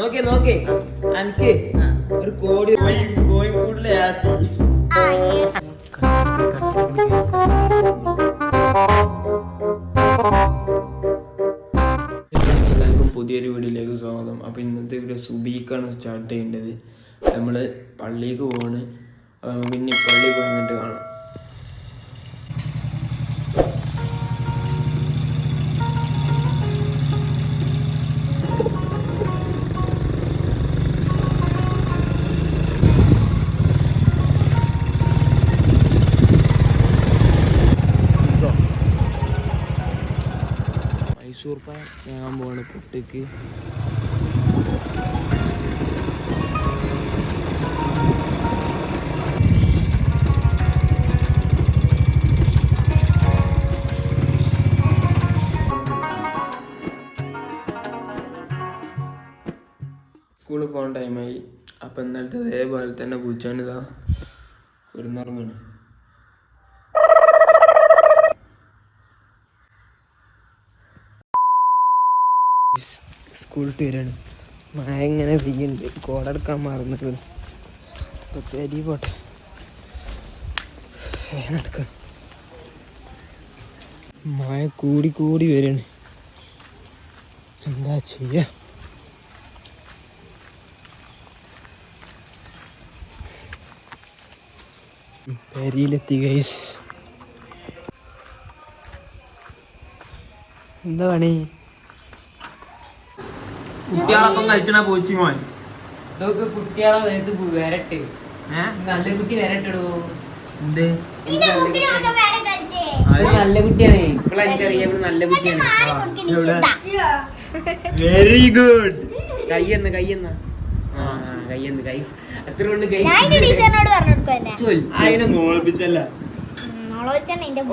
നോക്കി നോക്കി. എനിക്ക് ഒരു കോടി കോഴി കോഴിക്കൂടിലെ ആസി. എല്ലാവർക്കും പുതിയൊരു വീഡിയോയിലേക്ക് സ്വാഗതം. അപ്പോൾ ഇന്നത്തെ വീഡിയോ സുബീക്കാണ് സ്റ്റാർട്ട് ചെയ്യേണ്ടത്. നമ്മൾ പള്ളിക്ക് പോവാണ്. അപ്പോൾ നമുക്ക് ഇനി പള്ളിയിൽ പോയി കാണാം. മൈസൂർ പാൻ വാങ്ങാൻ പോവാണ് പുട്ടിക്ക് സ്കൂളിൽ പോകാൻ ടൈമായി അപ്പം ഇന്നലത്തെ അതേപോലെ തന്നെ പൂച്ചാനിതാ കിടന്നുറങ്ങണം. സ്കൂളിട്ട് വരികയാണ് മഴ ഇങ്ങനെ പെയ്യുന്നുണ്ട്. കോടെടുക്കാൻ മറന്നിട്ട് പെരി പോട്ടെ. മഴ കൂടി കൂടി വരാണ്. എന്താ ചെയ്യുക പെരിയിലെത്തി എന്താ പണി? കുട്ടികളൊപ്പം കഴിച്ചണ പോച്ചി മോൻ. ഇതൊക്കെ കുട്ടികളെ വേഗത്ത് വരട്ടെ. നല്ല കുട്ടി വരട്ടെടോ. എന്ത്? അത് നല്ല കുട്ടിയാണ്. എനിക്കറിയാം നല്ല വെരി ഗുഡ് കയ്യെന്ന് കയ്യെന്ന കയ്യെന്ന് അത്ര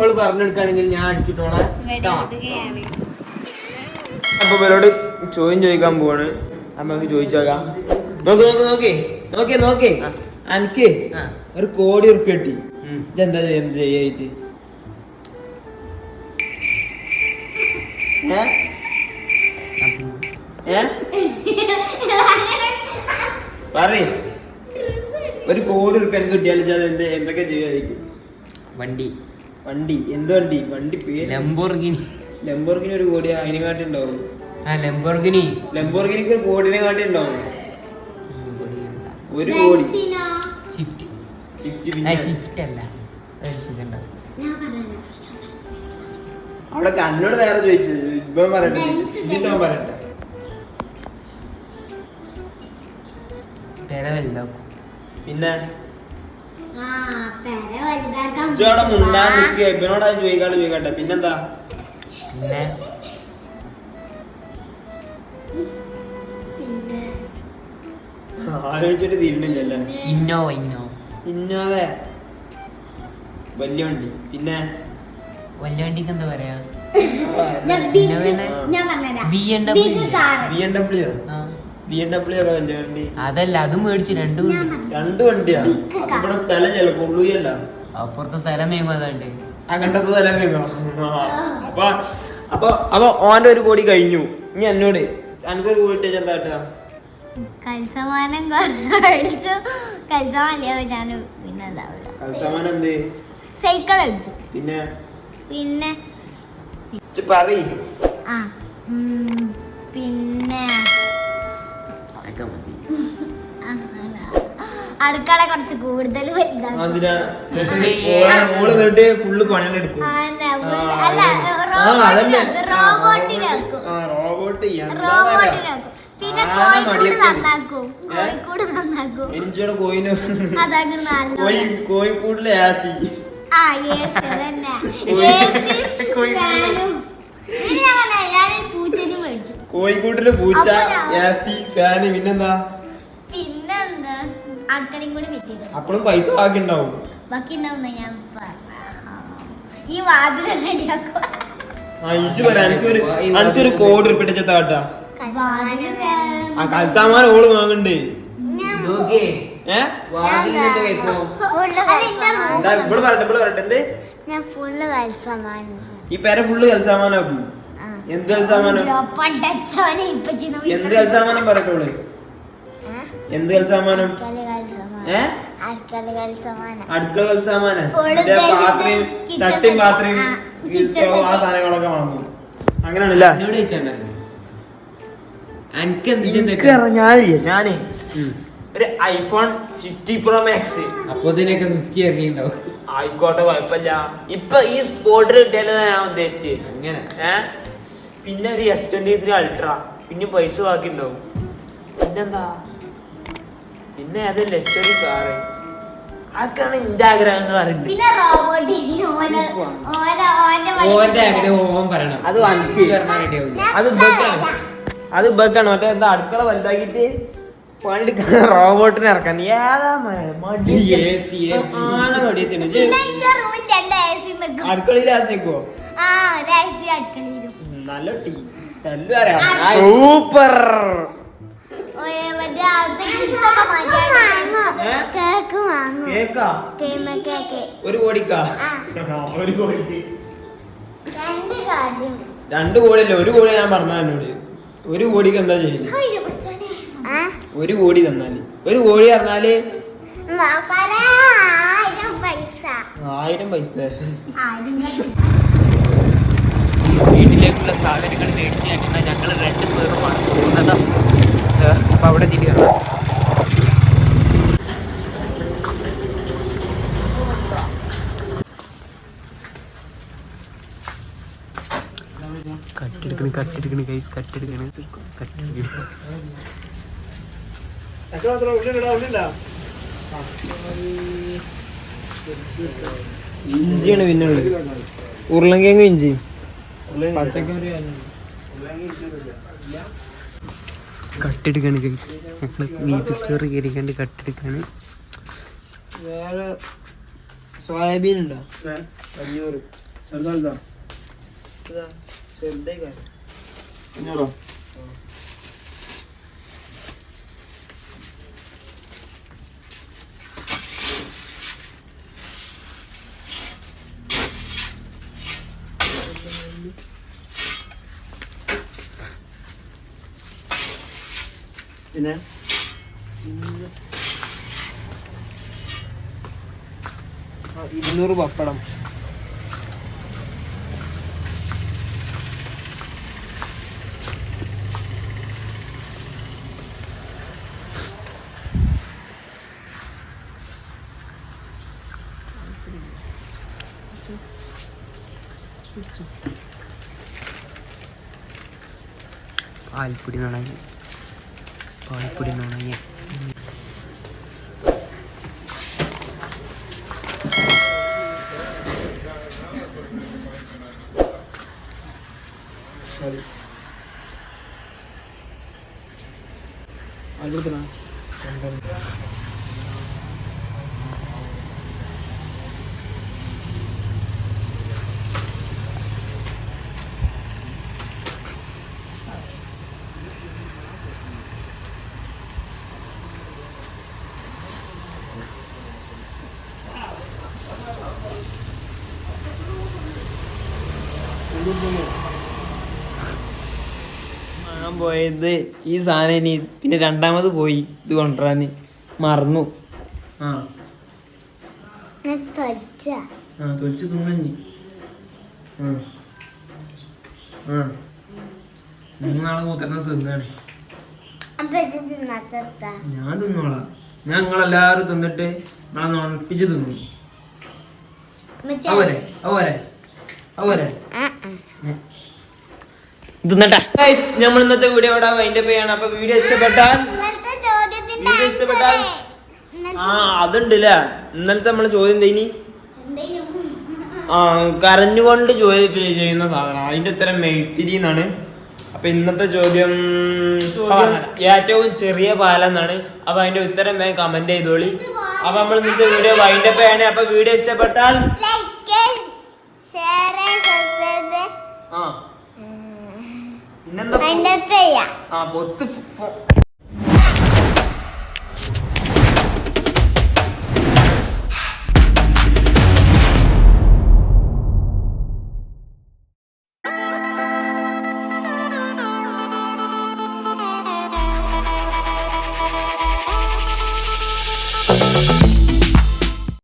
ഓൾ പറഞ്ഞെടുക്കാണെങ്കിൽ ഞാൻ അടിച്ചിട്ടോളാം. ട്ടാ. അപ്പൊ ഇവരോട് ചോദ്യം ചോദിക്കാൻ പോവാണ്. നമുക്ക് ചോദിച്ചോക്കാം. നോക്ക് നോക്ക് നോക്കി. നോക്കി നോക്കി. അനക്ക് ആ. ഒരു കോടി ഉറപ്പ് കിട്ടി. എന്താ എന്ത് ചെയ്യായിട്ട്? പറയ്. ഒരു കോടി ഉറപ്പ് എനിക്ക് കിട്ടിയാലും എന്ത് എന്തൊക്കെ ചെയ്യായിരിക്കും വണ്ടി. വണ്ടി. എന്ത് വണ്ടി? വണ്ടി പേര്. ലംബോർഗിനി ലംബോർഗിനി ഒരു കോടി അതിനെ കാട്ടി ഉണ്ടാവും. ആ ലംബോർഗിനി ലംബോർഗിനിക്ക് കോടിനെ കാട്ടി ഉണ്ടാവും ഒരു കോടി. ഷിഫ്റ്റ് ഷിഫ്റ്റ് അല്ല. അവിടെ കണ്ണോട് വേറെ ചോദിച്ചത്. ഇപ്പം പറയട്ടെ. ഇതിന്റെ പറയട്ടെ. പെര വലുതാക്കും. പിന്നെ? ഇജ്ജവിടെ മുണ്ടാൻ നിൽക്കുക ഇവനോടാ ചോദിക്കാണ്ട് ചോദിക്കട്ടെ. പിന്നെന്താ? പിന്നെ? ആലോചിച്ചിട്ട് തീരുന്നില്ലല്ലേ? ഇന്നോ ഇന്നോ. ഇന്നോവേ. വലിയ വണ്ടി. പിന്നെ? വലിയ വണ്ടിക്ക് എന്താ പറയാ? ഞാൻ പറഞ്ഞുതരാം. B M big W car B M W ആ. ബി എം ഡബ്ല്യു അതാ വലിയ വണ്ടി? അതല്ല അത് മേടിച്ചു രണ്ടു പറഞ്ഞു. രണ്ട് വണ്ടിയാ? ഇവിടെ സ്ഥലം അപ്പുറത്തെ സ്ഥലം വേഗം അതാണ്ട്. അങ്ങനത്തെ സ്ഥലം വേണം അപ്പൊ അപ്പൊ അപ്പൊ ഓന്റെ ഒരു കോടി കഴിഞ്ഞു. ഇനി എന്നോട് എനിക്കൊരു വോൾട്ടേജ് എന്താ കേട്ടാ കൽസമാനം അടിച്ചു കൽസമാല്ലേ ഞാൻ പിന്നെ കൽസമാനം എന്ത്? സൈക്കിൾ അടിച്ചു. പിന്നെ? പിന്നെ? പറയ്. ആ പിന്നെ. അടുക്കള കുറച്ച് കൂടുതൽ വലുതാണ് ഫുള്ള് പണിയെടുക്കും റോബോട്ടിനാക്കും റോബോട്ടിനാക്കും പിന്നെ കോഴിക്കൂട്. നന്നാക്കും? കോഴിക്കൂട് കോയിന് ആസി ആ ഏസി അതന്നെ. ഫാനും. കോഴിക്കൂട്ടിലെ പൂച്ച പിന്നെന്താ? അടുക്കളയും കൂടെ ചെയ്തു അപ്പോഴും പൈസ ബാക്കി ഉണ്ടാവും ബാക്കി ഉണ്ടാവുന്ന ഞാൻ ഈ വാതിൽ റെഡിയാക്കുക എനിക്കൊരു കോഡ് ആ കൽസാമാൻ ഓൾ വാങ്ങണ്ടേ. എന്താ ഇവിടെ പറയട്ടെ ഇവിടെ പറയട്ടെ എന്ത്? ഞാൻ ഫുള്ള് കൽസമാനം ഈ പേര ഫുള്ള് കൽസാമാനാക്കും എന്ത് കൽസാമാനം? കൽസാമാനം എന്ത് കൽസാമാനം? അടുക്കള സാമാനം ഓൾ മറ്റേ ഉദ്ദേശിച്ചത് പാത്രയും ചട്ടിയും പാത്രയും ആ. സാധനങ്ങളൊക്കെ വാങ്ങും. അങ്ങനെയാണല്ലേ? ഞാനേ ഒരു ഐഫോൺ ഫിഫ്റ്റി പ്രോ മാക്സ് അപ്പൊ ഇതിനൊക്കെ ഫിഫ്റ്റി ഇറങ്ങിയിട്ടുണ്ടാവും ആയിക്കോട്ടെ കുഴപ്പമില്ല. ഇപ്പൊ ഈ സ്പോട്ട് കിട്ടിയാലും ഞാൻ ഉദ്ദേശിച്ചത് അങ്ങനെ. പിന്നെ ഒരു എസ് ട്വന്റി ത്രീ അൾട്ര പിന്നെ പൈസ ബാക്കി ഉണ്ടാവും പിന്നെന്താ? പിന്നെ അത് ലക്ഷറി കാറ്. അതൊക്കെയാണ് എന്റെ ആഗ്രഹം എന്ന് പറയുന്നത്. പിന്നെ റോബോട്ടിന് ഓന് ഓന ഓന്റെ ഓന്റെ ആഗ്രഹം ഓൻ പറയണം. അത് വണ്ടി അത് ബക്കാണ് അത് ബക്കാണ് മറ്റേ എന്താ അടുക്കള വലുതാക്കിട്ട് പണിയെടുക്കാൻ റോബോട്ടിനെ ഇറക്കാൻ. ഏതാ അടുക്കളയിൽ ആസേക്കോ നല്ല ടീ. എല്ലാരും സൂപ്പർ. കേക്ക് വാങ്ങും. കേക്കാ കേമ കേക്ക്? ഒരു കോടിക്കാ? ആ. ഒരു കോടി രണ്ട് കോടിയല്ല? ഒരു കോടി ഞാൻ പറഞ്ഞ എന്നോട്. ഒരു കോടിക്ക് എന്താ ചെയ്യുന്നത് ഒരു കോടി തന്നാൽ. ഒരു കോടി പറഞ്ഞാൽ? ആയിരം പൈസ. വീട്ടിലേക്കുള്ള സാധനങ്ങൾ മേടിച്ച് കഴിഞ്ഞാൽ ഞങ്ങൾ രണ്ട് പേരുമാണ് പോകുന്നത് അപ്പൊ അവിടെ തിരികെ കട്ടെടുക്കണ് കട്ടെടുക്കണ് കൈസ് കട്ടെടുക്കണ്. കട്ടെടുക്കണ്. ഇഞ്ചിയാണ് പിന്നെ ഉരുളങ്കിഴങ്ങ് ഇഞ്ചി കട്ടെടുക്കാണ് ഗൈസ് ഞങ്ങൾ ബീഫ് സ്റ്റോർ കയറിക്കാണ്ട് കട്ടെടുക്കാണ്. വേറെ സോയാബീൻ ഉണ്ടോ? അഞ്ഞൂറ്. ചെറുതാ അഞ്ഞൂറോ പിന്നെ? ഇരുന്നൂറ് പപ്പടം. പാൽപ്പൊടി നുണങ്ങി പാൽപ്പൊടി നണങ്ങി മതി പോയത് ഈ സാധനം ഇനി പിന്നെ രണ്ടാമത് പോയി. ഇത് കൊണ്ടുവരാന്ന് മറന്നു. ആ. ആ തൊലിച്ച് തിന്നഞ്ഞി ആ. ആ. മൂന്നാളെ മൂത്രം തിന്നാണ്. അപ്പൊ ഇത് തിന്നാത്ത ഞാൻ തിന്നോളാം. ഞാൻ നിങ്ങളെല്ലാരും തിന്നിട്ട് നിങ്ങളെ നോണപ്പിച്ച് തിന്നു. അവരെ അവരെ അവരെ. തിന്നട്ടെ. നമ്മൾ ഇന്നത്തെ വീഡിയോ ഇവിടെ വൈൻഡ് അപ്പ് ചെയ്യണം അപ്പൊ വീഡിയോ ഇഷ്ടപ്പെട്ടാൽ വീഡിയോ ഇഷ്ടപ്പെട്ടാൽ ആ ആ അതുണ്ടല്ലേ? ഇന്നലത്തെ നമ്മളെ ചോദ്യം എന്തേനി എന്തേലും ആ കരഞ്ഞുകൊണ്ട് ചോദ്യം ചെയ്യുന്ന സാധനം. അതിന്റെ ഉത്തരം മെയ്ത്തിരി എന്നാണ്. അപ്പൊ ഇന്നത്തെ ചോദ്യം ഏറ്റവും ചെറിയ പാലം എന്നാണ്. അപ്പൊ അതിന്റെ ഉത്തരം വേഗം കമന്റ് ചെയ്തോളി. അപ്പൊ നമ്മൾ ഇന്നത്തെ വീഡിയോ വൈൻഡ് അപ്പ് ചെയ്യണേ അപ്പൊ വീഡിയോ ഇഷ്ടപ്പെട്ടാൽ ലൈക്ക് ഷെയർ സബ്സ്ക്രൈബ് ആ. പിന്നെന്താ ആ പൊത്ത്